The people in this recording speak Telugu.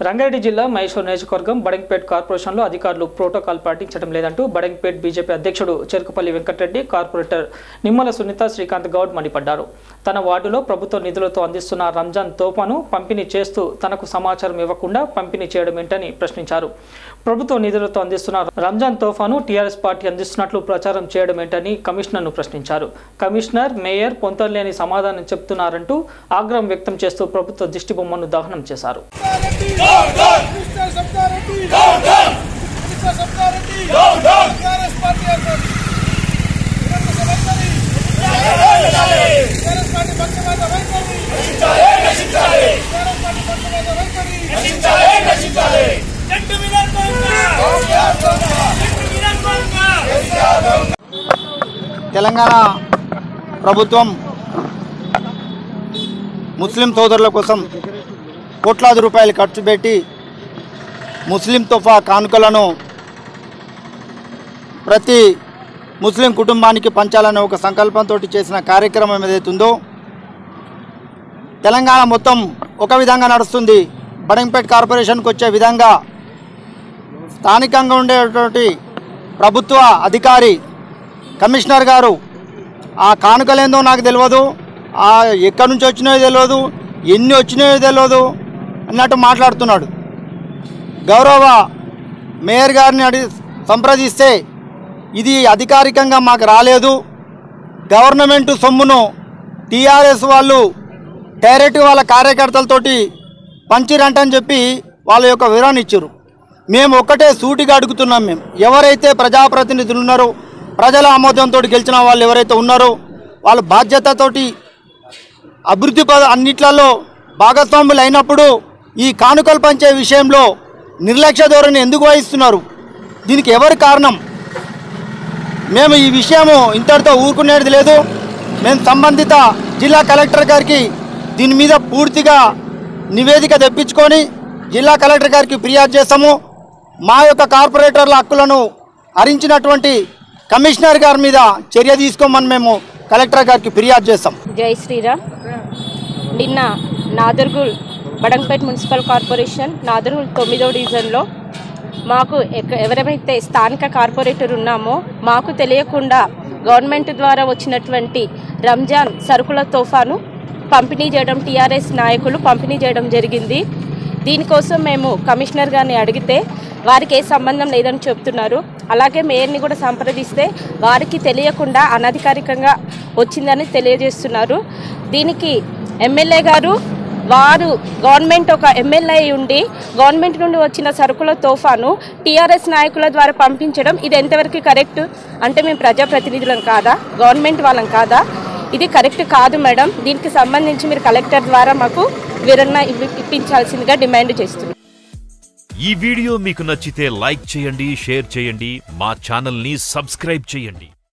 రంగారెడ్డి జిల్లా మహేశ్వర్ నియోజకవర్గం బడంగపేట్ కార్పొరేషన్లో అధికారులు ప్రోటోకాల్ పాటించడం లేదంటూ బడంగపేట్ బీజేపీ అధ్యక్షుడు చెరుకుపల్లి వెంకటరెడ్డి కార్పొరేటర్ నిమ్మల సునీత శ్రీకాంత్ గౌడ్ మండిపడ్డారు. తన వార్డులో ప్రభుత్వ నిధులతో అందిస్తున్న రంజాన్ తోఫాను పంపిణీ చేస్తూ తనకు సమాచారం ఇవ్వకుండా పంపిణీ చేయడం ఏంటని ప్రశ్నించారు. ప్రభుత్వ నిధులతో అందిస్తున్న రంజాన్ తోఫాను టీఆర్ఎస్ పార్టీ అందిస్తున్నట్లు ప్రచారం చేయడం ఏంటని కమిషనర్ను ప్రశ్నించారు. కమిషనర్ మేయర్ పొంతలేని సమాధానం చెప్తున్నారంటూ ఆగ్రహం వ్యక్తం చేస్తూ ప్రభుత్వ దిష్టిబొమ్మను దహనం చేశారు. తెలంగాణ ప్రభుత్వం ముస్లిం సోదరుల కోసం కోట్లాది రూపాయలు ఖర్చు పెట్టి ముస్లిం తుఫా కానుకలను ప్రతి ముస్లిం కుటుంబానికి పంచాలనే ఒక సంకల్పంతో చేసిన కార్యక్రమం ఏదైతుందో తెలంగాణ మొత్తం ఒక విధంగా నడుస్తుంది. బడంపేట్ కార్పొరేషన్కి వచ్చే విధంగా స్థానికంగా ఉండేటువంటి ప్రభుత్వ అధికారి కమిషనర్ గారు ఆ కానుకలేందో నాకు తెలియదు ఎక్కడి నుంచి వచ్చినాయో తెలియదు ఎన్ని వచ్చినాయో తెలియదు అన్నట్టు మాట్లాడుతున్నాడు. గౌరవ మేయర్ గారిని అడిగి సంప్రదిస్తే ఇది అధికారికంగా మాకు రాలేదు. గవర్నమెంట్ సొమ్మును టీఆర్ఎస్ వాళ్ళు డైరెక్ట్ వాళ్ళ కార్యకర్తలతోటి పంచిరంటని చెప్పి వాళ్ళ యొక్క వివరాన్ని ఇచ్చారు. మేము ఒక్కటే సూటిగా అడుగుతున్నాం మేము. ఎవరైతే ప్రజాప్రతినిధులు ఉన్నారో ప్రజల ఆమోదంతో గెలిచిన వాళ్ళు ఎవరైతే ఉన్నారో వాళ్ళ బాధ్యతతోటి అభివృద్ధి పద అన్నిట్లలో భాగస్వాములు అయినప్పుడు ఈ కానుకలు పంచే విషయంలో నిర్లక్ష్య ధోరణి ఎందుకు వహిస్తున్నారు? దీనికి ఎవరు కారణం? మేము ఈ విషయము ఇంతటితో ఊరుకునేది లేదు. మేము సంబంధిత జిల్లా కలెక్టర్ గారికి దీని మీద పూర్తిగా నివేదిక తెప్పించుకొని జిల్లా కలెక్టర్ గారికి ఫిర్యాదు చేస్తాము. మా యొక్క కార్పొరేటర్ల హక్కులను హరించినటువంటి కమిషనర్ గారి మీద చర్య తీసుకోమని మేము కలెక్టర్ గారికి ఫిర్యాదు చేస్తాం. జై శ్రీరామ్. నిన్న నాదర్గుల్ బడంపేట్ మున్సిపల్ కార్పొరేషన్ నాదర్గుల్ తొమ్మిదో డివిజన్లో మాకు ఎక్క- ఎవరైతే స్థానిక కార్పొరేటర్ ఉన్నామో మాకు తెలియకుండా గవర్నమెంట్ ద్వారా వచ్చినటువంటి రంజాన్ సరుకుల తోఫాను పంపిణీ చేయడం టీఆర్ఎస్ నాయకులు పంపిణీ చేయడం జరిగింది. దీనికోసం మేము కమిషనర్ గారిని అడిగితే వారికి ఏ సంబంధం లేదని చెప్తున్నారు. అలాగే మేయర్ని కూడా సంప్రదిస్తే వారికి తెలియకుండా అనధికారికంగా వచ్చిందని తెలియజేస్తున్నారు. దీనికి ఎమ్మెల్యే గారు వారు గవర్నమెంట్ ఒక ఎమ్మెల్యే ఉండి గవర్నమెంట్ నుండి వచ్చిన సరుకుల తోఫాను టీఆర్ఎస్ నాయకుల ద్వారా పంపించడం ఇది ఎంతవరకు కరెక్ట్? అంటే మేము ప్రజాప్రతినిధులం కాదా? గవర్నమెంట్ వాళ్ళం కాదా? ఇది కరెక్ట్ కాదు మేడం. దీనికి సంబంధించి మీరు కలెక్టర్ ద్వారా మాకు వివరణ ఇప్పించాల్సిందిగా డిమాండ్ చేస్తున్నాం. ఈ వీడియో మీకు నచ్చితే లైక్ చేయండి షేర్ చేయండి మా ఛానల్ని సబ్స్క్రైబ్ చేయండి.